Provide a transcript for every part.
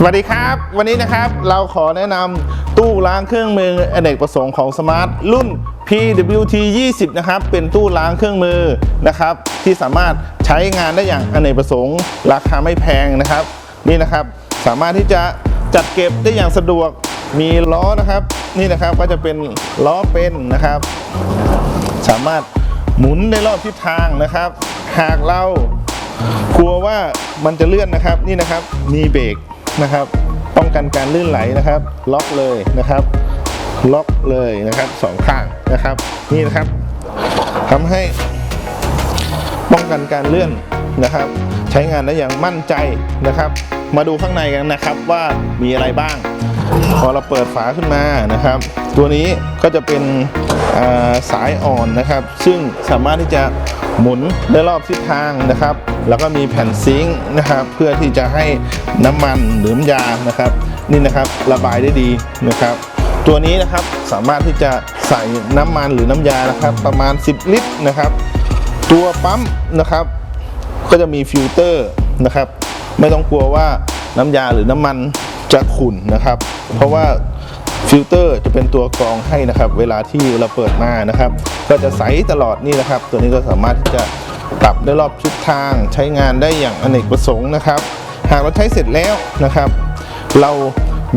สวัสดีครับ วันนี้นะครับเราขอแนะนำตู้ล้างเครื่องมืออเนกประสงค์ของสมาร์ทรุ่น PWT 20 นะครับ เป็นตู้ล้างเครื่องมือนะครับ ที่สามารถใช้งานได้อย่างอเนกประสงค์ ราคาไม่แพงนะครับ นี่นะครับสามารถที่จะจัดเก็บได้อย่างสะดวกมีล้อนะครับ นี่นะครับก็จะเป็นล้อเป็นนะครับ สามารถหมุนในรอบทิศทางนะครับ หากเรากลัวว่ามันจะเลื่อนนะครับนี่นะครับ มีเบรก นะครับ ป้องกันการลื่นไหลนะครับ ล็อกเลยนะครับ ล็อกเลยนะครับสองข้างนะครับ นี่นะครับทำให้ ป้องกันการเลื่อนนะครับ ใช้งานได้อย่างมั่นใจนะครับ มาดูข้างในกันนะครับว่ามีอะไรบ้าง พอเราเปิดฝาขึ้นมานะครับ ตัวนี้ก็จะเป็นาสายอ่อนนะครับ ซึ่งสามารถที่จะหมุนได้รอบทิศทางนะครับ แล้วก็มีแผ่นซิงค์นะครับ เพื่อที่จะให้น้ำมันหรือน้ำยานะครับ นี่นะครับระบายได้ดีนะครับ ตัวนี้นะครับสามารถที่จะใส่น้ำมันหรือน้ำยานะครับ ประมาณ 10 ลิตรนะครับ ตัวปั๊มนะครับ ก็จะมีฟิลเตอร์นะครับ ไม่ต้องกลัวว่าน้ำยาหรือน้ำมันจะขุ่นนะครับ เพราะว่าฟิลเตอร์จะเป็นตัวกรองให้นะครับ เวลาที่เราเปิดมานะครับ ก็จะใสตลอดนี่นะครับ ตัวนี้ก็สามารถที่จะปรับได้รอบทิศทางใช้งานได้อย่างอเนกประสงค์นะครับ หากเราใช้เสร็จแล้วนะครับ เรา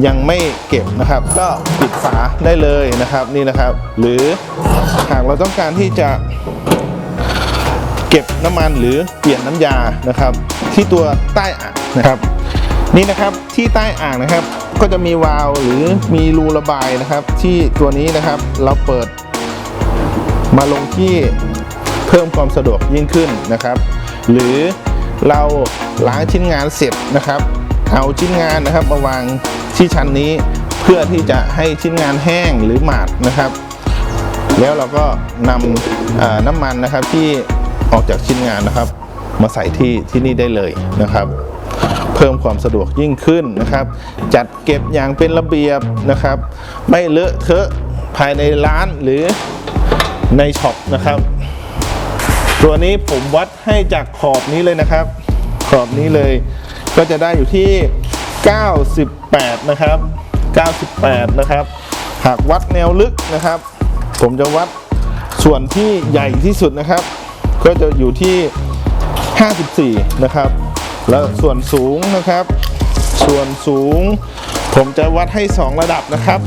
ยังไม่เก็บนะครับ ก็ปิดฝาได้เลยนะครับนี่นะครับ หรือหากเราต้องการที่จะ เก็บน้ำมันหรือเปลี่ยนน้ำยานะครับ ที่ตัวใต้อ่างนะครับ นี่นะครับที่ใต้อ่างนะครับ ก็จะมีวาล์วหรือมีรูระบายนะครับ ที่ตัวนี้นะครับเราเปิด มาลงที่เพิ่มความสะดวกยิ่งขึ้นนะครับ หรือเราล้างชิ้นงานเสร็จนะครับ เอาชิ้นงานนะครับมาวางที่ชั้นนี้เพื่อที่จะให้ชิ้นงานแห้งหรือหมาดนะครับ แล้วเราก็นำน้ำมันนะครับที่ ออกจากชิ้นงานนะครับ มาใส่ที่ที่นี่ได้เลยนะครับ เพิ่มความสะดวกยิ่งขึ้นนะครับ จัดเก็บอย่างเป็นระเบียบนะครับ ไม่เลอะเทอะภายในร้านหรือในช็อปนะครับ ตัวนี้ผมวัดให้จากขอบนี้เลยนะครับ ขอบนี้เลย ก็จะได้อยู่ที่ 98 นะครับ 98 นะครับ หากวัดแนวลึกนะครับ ผมจะวัดส่วนที่ใหญ่ที่สุดนะครับ ก็จะอยู่ที่ 54 นะครับ แล้วส่วนสูงนะครับ ส่วนสูง ผมจะวัดให้ 2 ระดับนะครับ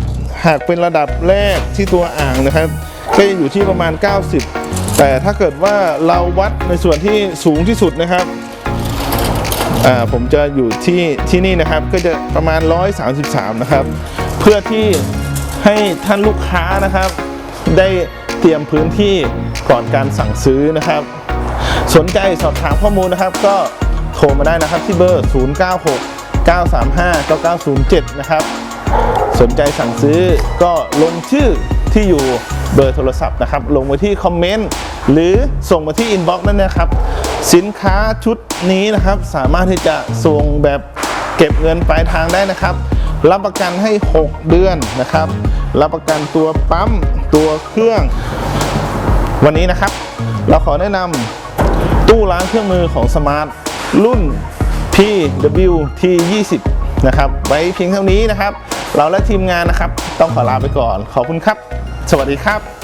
หากเป็นระดับแรกที่ตัวอ่างนะครับ ก็จะอยู่ที่ประมาณ 90 แต่ถ้าเกิดว่าเราวัดในส่วนที่สูงที่สุดนะครับอ่าผมจะอยู่ที่ที่นี่นะครับก็จะประมาณ 133 นะครับ เพื่อที่ให้ท่านลูกค้านะครับได้ เตรียมพื้นที่ก่อนการสั่งซื้อนะครับ สนใจสอบถามข้อมูลนะครับ ก็โทรมาได้นะครับที่เบอร์ 096 935 9907 นะครับ สนใจสั่งซื้อก็ลงชื่อที่อยู่เบอร์โทรศัพท์นะครับ ลงไว้ที่คอมเมนต์หรือส่งมาที่อินบ็อกซ์นั่นนะครับ สินค้าชุดนี้นะครับ สามารถที่จะส่งแบบเก็บเงินปลายทางได้นะครับ รับประกันให้ 6 เดือนนะครับ รับประกันตัวปั๊มตัวเครื่อง วันนี้นะครับ เราขอแนะนำตู้ล้างเครื่องมือของสมาร์ทรุ่น PWT 20นะครับ ไว้เพียงเท่านี้นะครับ เราและทีมงานนะครับ ต้องขอลาไปก่อน ขอบคุณครับ สวัสดีครับ